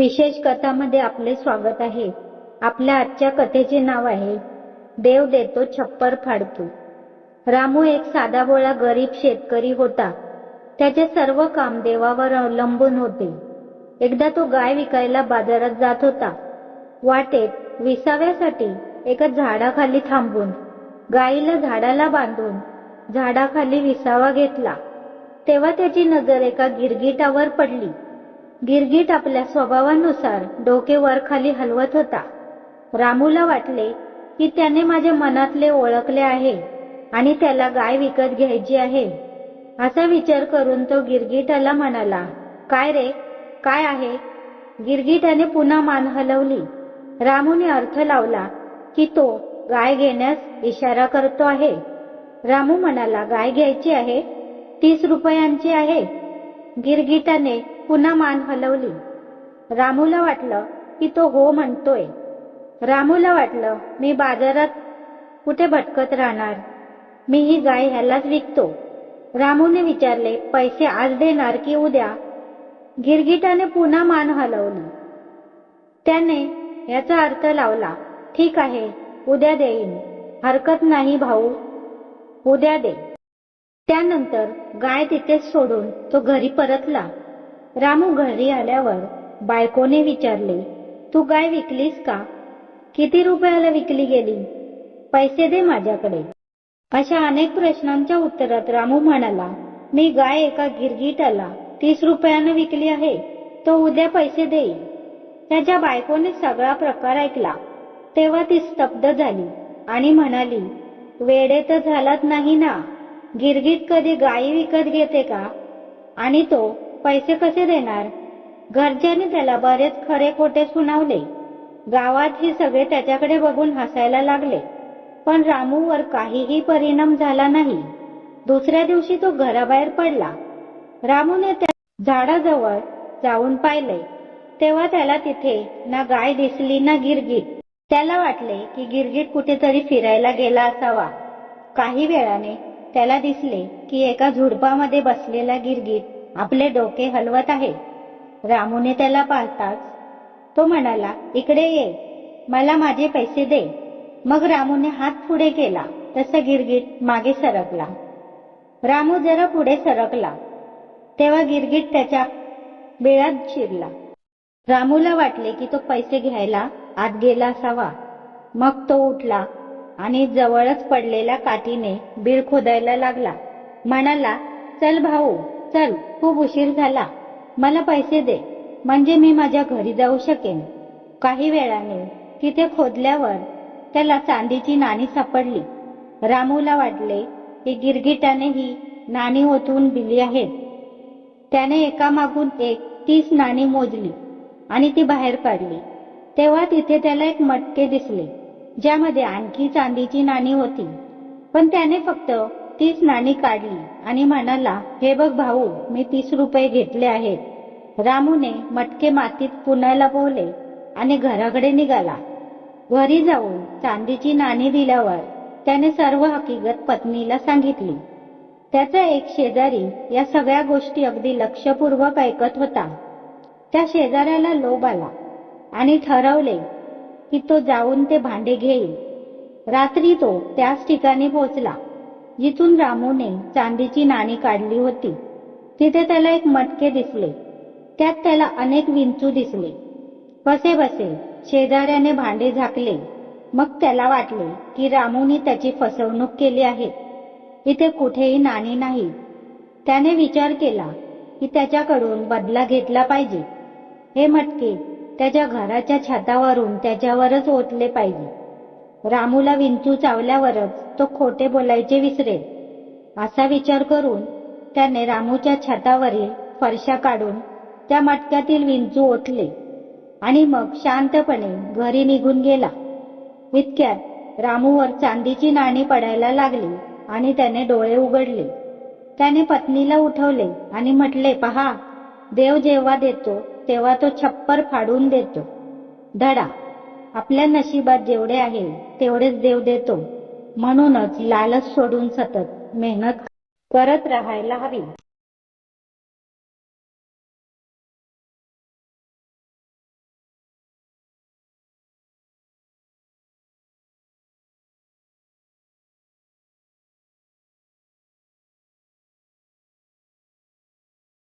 विशेष कथामध्ये आपले स्वागत आहे. आपल्या आजच्या कथेचे नाव आहे देव देतो छप्पर फाडतो. रामू एक साधाबोळा गरीब शेतकरी होता. त्याचे सर्व काम देवावर अवलंबून होते. एकदा तो गाय विकायला बाजारात जात होता. वाटेत विसाव्यासाठी एका झाडाखाली थांबून गाईला झाडाला बांधून झाडाखाली विसावा घेतला. तेव्हा त्याची नजर एका गिरगिटावर पडली. गिरगिट आपल्या स्वभावानुसार डोके वर खाली हलवत होता. रामूला वाटले की त्याने माझ्या मनातले ओळखले आहे आणि त्याला गाय विकत घ्यायची आहे. असा विचार करून तो गिरगिटाला म्हणाला काय रे? काय आहे? गिरगिटाने पुन्हा मान हलवली. रामूने अर्थ लावला की तो गाय घेण्यास इशारा करतो आहे. रामू म्हणाला गाय घ्यायची आहे? तीस रुपयांची आहे. गिरगिटाने पुन्हा मान हलवली. रामूला वाटलं की तो हो म्हणतोय. रामूला वाटलं मी बाजारात कुठे भटकत राहणार? मी ही गाय ह्यालाच विकतो. रामूने विचारले पैसे आज देणार की उद्या? गिरगिटाने पुन्हा मान हलवली. त्याने याचा अर्थ लावला ठीक आहे उद्या देईन. हरकत नाही भाऊ उद्या दे. त्यानंतर गाय तिथेच सोडून तो घरी परतला. रामू घरी आल्यावर बायकोने विचारले तू गाय विकलीस का? किती रुपयाला विकली गेली? पैसे दे माझ्याकडे. अशा अनेक प्रश्नांच्या उत्तरात रामू म्हणाला मी गाय एका गिरगिटाला तीस रुपयानं विकली आहे तो उद्या पैसे देईल. त्याच्या बायकोने सगळा प्रकार ऐकला. तेव्हा ती स्तब्ध झाली आणि म्हणाली वेडे तर झालात नाही ना? गिरगीट कधी गायी विकत घेते का? आणि तो पैसे कसे देणार? घरच्यांनी त्याला बरेच खरे खोटे सुनावले. गावात हे सगळे त्याच्याकडे बघून हसायला लागले. पण रामूवर काहीही परिणाम झाला नाही. दुसऱ्या दिवशी तो घराबाहेर पडला. रामूने त्या झाडाजवळ जाऊन पाहिले. तेव्हा त्याला तिथे ना गाय दिसली ना गिरगीट त्याला वाटले की गिरगीट कुठेतरी फिरायला गेला असावा. काही वेळाने त्याला दिसले की एका झुडपामध्ये बसलेला गिरगीट आपले डोके हलवत आहे. रामूने त्याला पाहताच तो म्हणाला इकडे ये. मला माझे पैसे दे. मग रामूने हात पुढे केला. तसा गिरगीट मागे सरकला. रामू जरा पुढे सरकला. तेव्हा गिरगीट त्याच्या बिळात शिरला. रामूला वाटले की तो पैसे घ्यायला आत गेला असावा. मग तो उठला आणि जवळच पडलेल्या काठीने बीळ खोदायला लागला. म्हणाला चल भाऊ चल खूप उशीर झाला. मला पैसे दे. म्हणजे मी माझ्या घरी जाऊ शकेन. काही वेळाने तिथे खोदल्यावर त्याला चांदीची नाणी सापडली. रामूला वाटले की गिरगिटाने ही नाणी ओतून दिली आहेत. त्याने एकामागून एक तीस नाणी मोजली आणि ती बाहेर काढली तेव्हा तिथे त्याला एक मटके दिसले ज्यामध्ये आणखी चांदीची नाणी होती. पण त्याने फक्त तीच नाणी काढली आणि म्हणाला हे बघ भाऊ मी तीस रुपये घेतले आहेत. रामूने मटके मातीत पुण्याला पोहले आणि घराकडे निघाला. घरी जाऊन चांदीची नाणी दिल्यावर त्याने सर्व हकीकत पत्नीला सांगितली. त्याचा एक शेजारी या सगळ्या गोष्टी अगदी लक्षपूर्वक ऐकत होता. त्या शेजाऱ्याला लोभ आला आणि ठरवले की तो जाऊन ते भांडे घेईल. रात्री तो त्याच ठिकाणी पोहोचला. जिथून रामूने चांदीची नाणी काढली होती. तिथे त्याला एक मटके दिसले. त्यात त्याला अनेक विंचू दिसले. कसे बसे शेजाऱ्याने भांडे झाकले. मग त्याला वाटले की रामूने त्याची फसवणूक केली आहे. इथे कुठेही नाणी नाही. त्याने विचार केला की त्याच्याकडून बदला घेतला पाहिजे. हे मटके त्याच्या घराच्या छतावरून त्याच्यावरच ओतले पाहिजे. रामूला विंचू चावल्यावरच तो खोटे बोलायचे विसरेल असा विचार करून त्याने रामूच्या छतावरील फरशा काढून त्या मटक्यातील विंचू ओतले आणि मग शांतपणे घरी निघून गेला. इतक्यात रामूवर चांदीची नाणी पडायला लागली आणि त्याने डोळे उघडले. त्याने पत्नीला उठवले आणि म्हटले पहा देव जेव्हा देतो तेव्हा तो छप्पर फाडून देतो. धडा आपल्या नशिबात जेवढे आहे तेवढेच देव देतो. म्हणूनच लालच सोडून सतत मेहनत करत राहायला हवी.